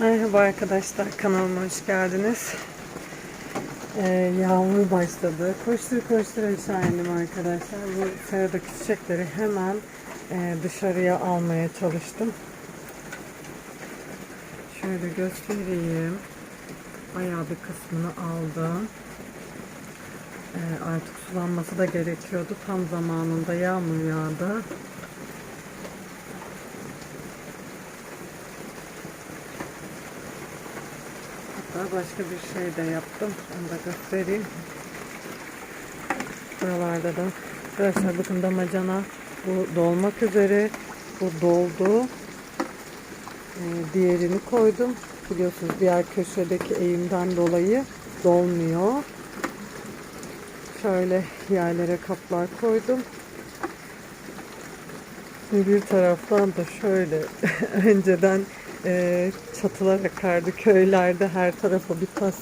Merhaba arkadaşlar, kanalıma hoş geldiniz. Ee, yağmur başladı. Koştur koştur aşağı indim arkadaşlar. Bu seradaki çiçekleri hemen e, dışarıya almaya çalıştım. Şöyle göstereyim. Bayağı bir kısmını aldım. Ee, artık sulanması da gerekiyordu. Tam zamanında yağmur yağdı. Hatta başka bir şey de yaptım. Onu da göstereyim. Buralarda da. Arkadaşlar bakın damacana bu dolmak üzere. Bu doldu. Ee, diğerini koydum. Biliyorsunuz diğer köşedeki eğimden dolayı dolmuyor. Şöyle yerlere kaplar koydum. Ve bir taraftan da şöyle önceden e, çatılar akardı köylerde her tarafa bir tas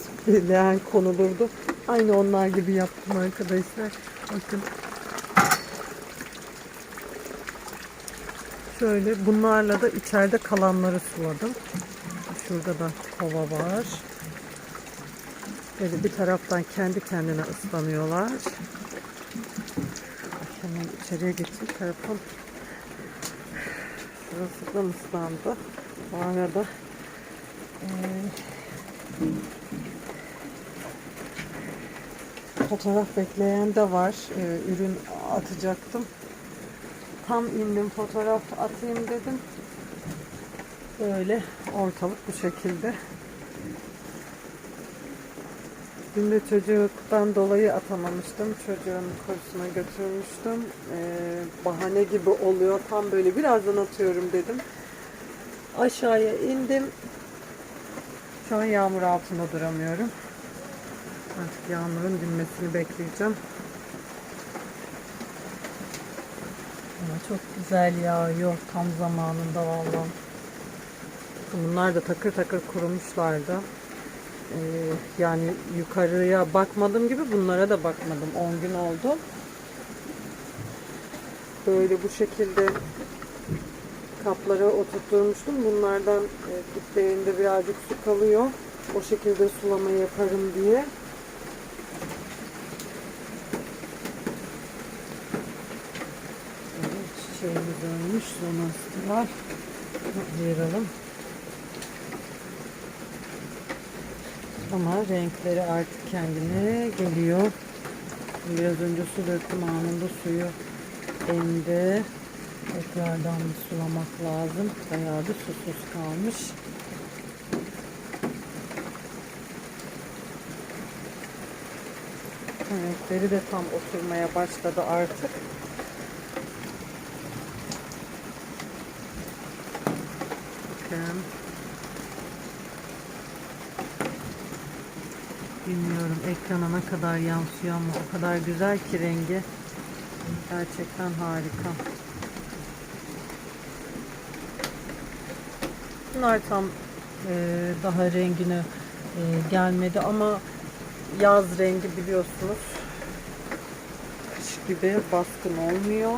leğen konulurdu. Aynı onlar gibi yaptım arkadaşlar. Bakın. Şöyle bunlarla da içeride kalanları suladım. Şurada da kova var. Böyle bir taraftan kendi kendine ıslanıyorlar. Hemen içeriye geçeyim. Telefon Şurası da ıslandı. Bu arada eee, fotoğraf bekleyen de var. Eee, ürün atacaktım. Tam indim fotoğraf atayım dedim. Böyle ortalık bu şekilde. Dün de çocuktan dolayı atamamıştım. Çocuğun kursuna götürmüştüm. Ee, bahane gibi oluyor. Tam böyle birazdan atıyorum dedim. Aşağıya indim. Şu an yağmur altında duramıyorum. Artık yağmurun dinmesini bekleyeceğim. Ama çok güzel yağıyor tam zamanında vallahi. Bunlar da takır takır kurumuşlardı. Ee, yani yukarıya bakmadım gibi bunlara da bakmadım. 10 gün oldu. Böyle bu şekilde kaplara oturtmuştum. Bunlardan e, diplerinde birazcık su kalıyor. O şekilde sulama yaparım diye. Çiçeğimiz ölmüş. Sonrası var. Ayıralım. Ama renkleri artık kendine geliyor. Biraz önce su döktüm anında suyu emdi. Tekrardan bir sulamak lazım. Bayağı bir susuz kalmış. Renkleri de tam oturmaya başladı artık. Bakın. Bilmiyorum ekrana ne kadar yansıyor ama o kadar güzel ki rengi. Gerçekten harika. Bunlar tam e, daha rengine e, gelmedi ama yaz rengi biliyorsunuz kış gibi baskın olmuyor.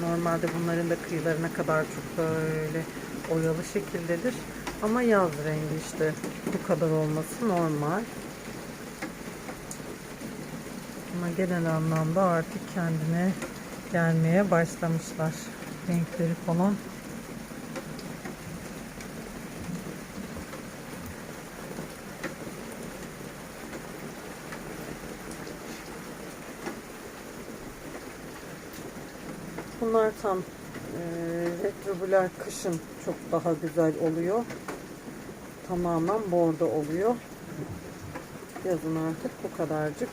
Normalde bunların da kıyılarına kadar çok böyle oyalı şekildedir. Ama yaz rengi işte bu kadar olması normal. Ama genel anlamda artık kendine gelmeye başlamışlar. Renkleri falan. Bunlar tam e, retrobüler kışın çok daha güzel oluyor. Tamamen bordo oluyor. Yazın artık bu kadarcık.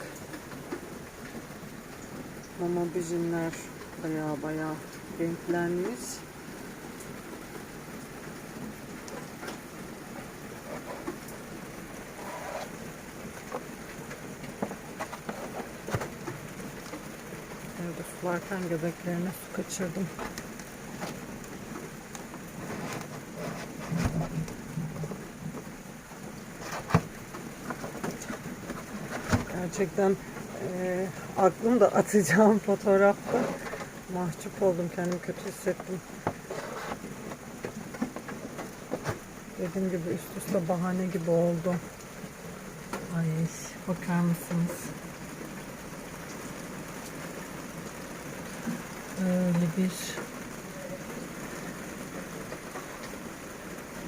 Mama bijinler baya baya renklenmiş. Evde sularken göbeklerine su kaçırdım. Gerçekten e, aklımda atacağım fotoğrafta mahcup oldum kendimi kötü hissettim Dediğim gibi üst üste bahane gibi oldu. Ay bakar mısınız? Öyle bir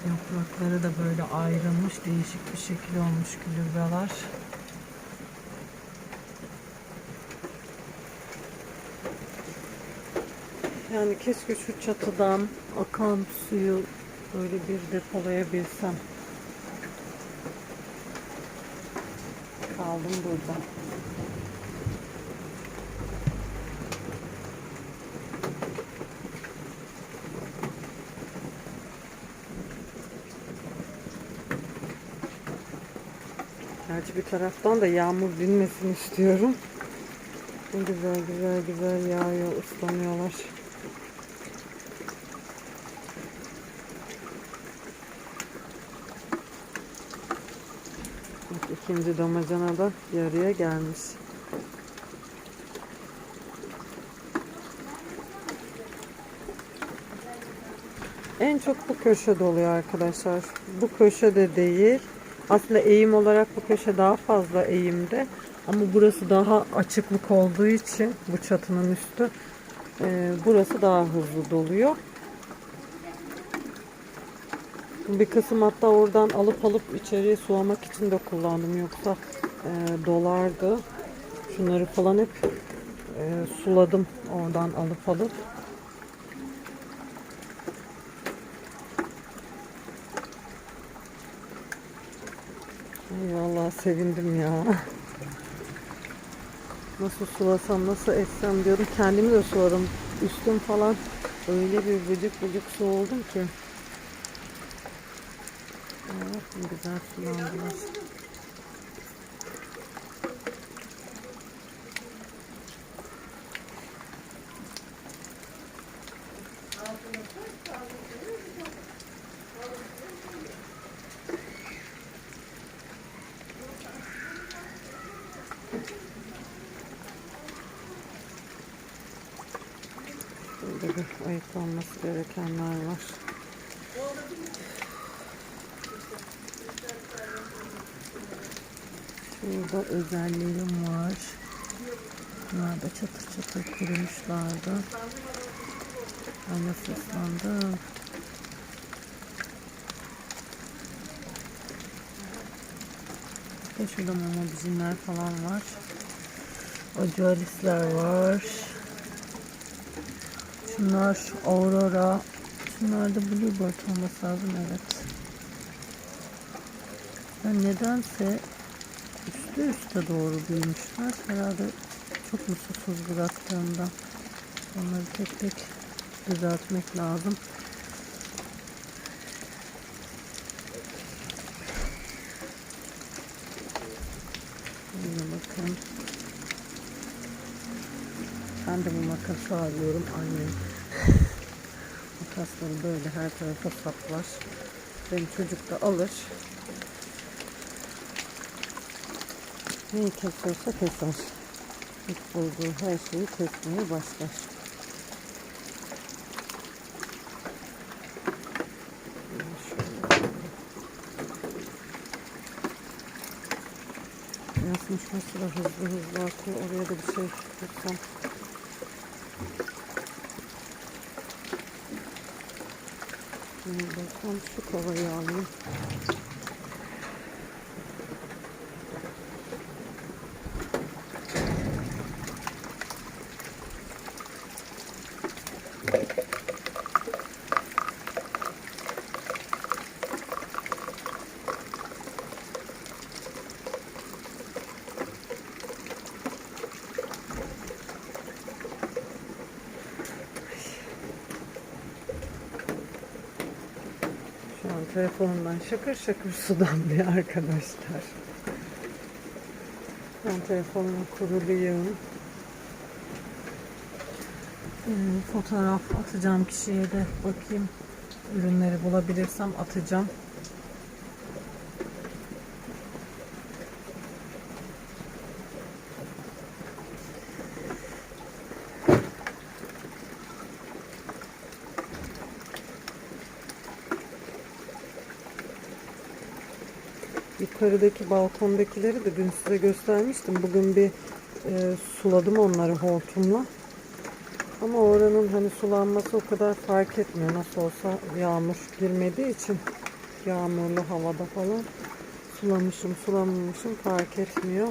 yaprakları da böyle ayrılmış değişik bir şekil olmuş gülübralar. Yani keşke şu çatıdan akan suyu böyle bir depolayabilsem. Kaldım burada. Gerçi bir taraftan da yağmur dinmesini istiyorum. Güzel güzel güzel yağıyor, ıslanıyorlar. Bak ikinci damacana da yarıya gelmiş. En çok bu köşe doluyor arkadaşlar. Bu köşe de değil. Aslında eğim olarak bu köşe daha fazla eğimde. Ama burası daha açıklık olduğu için bu çatının üstü e, burası daha hızlı doluyor. Bir kısım hatta oradan alıp alıp içeriye sulamak için de kullandım. Yoksa e, dolardı. Şunları falan hep e, suladım oradan alıp alıp. Vallahi sevindim ya. Nasıl sulasam, nasıl etsem diyorum. Kendimi de suladım. Üstüm falan öyle bir vıcık vıcık su oldum ki. Evet, ne güzel sulandılar. Burada bir ayıklanması gerekenler var. Şurada özelliğim var. Bunlar da çatır çatır kurumuşlardı. Ay nasıl ıslandım. Şurada mama bizimler falan var. Acualisler var. Şunlar Aurora. Şunlar da Bluebird olması lazım evet. Ben nedense üstü üste doğru büyümüşler. Herhalde çok mu susuz bıraktığımda. Onları tek tek düzeltmek lazım. Şöyle bakın. Ben de bu makası arıyorum annem. Makasları böyle her tarafa saplar. Benim çocuk da alır. Neyi kesiyorsa keser. İlk bulduğu her şeyi kesmeye başlar. Şurası da hızlı hızlı akıyor. Oraya da bir şey tutsam. Şimdi bakalım şu kovayı alayım. Şu an telefonumdan şakır şakır su damlıyor arkadaşlar. Ben telefonumu kuruluyum. Ee, fotoğraf atacağım kişiye de bakayım. Ürünleri bulabilirsem atacağım. Yukarıdaki balkondakileri de dün size göstermiştim. Bugün bir e, suladım onları hortumla. Ama oranın hani sulanması o kadar fark etmiyor. Nasıl olsa yağmur girmediği için yağmurlu havada falan sulamışım sulamamışım fark etmiyor.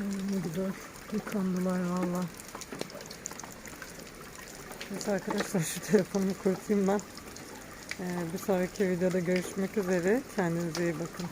Ay, Ne güzel yıkandılar valla. Neyse arkadaşlar şu telefonumu kurutayım ben. Ee, bir sonraki videoda görüşmek üzere. Kendinize iyi bakın.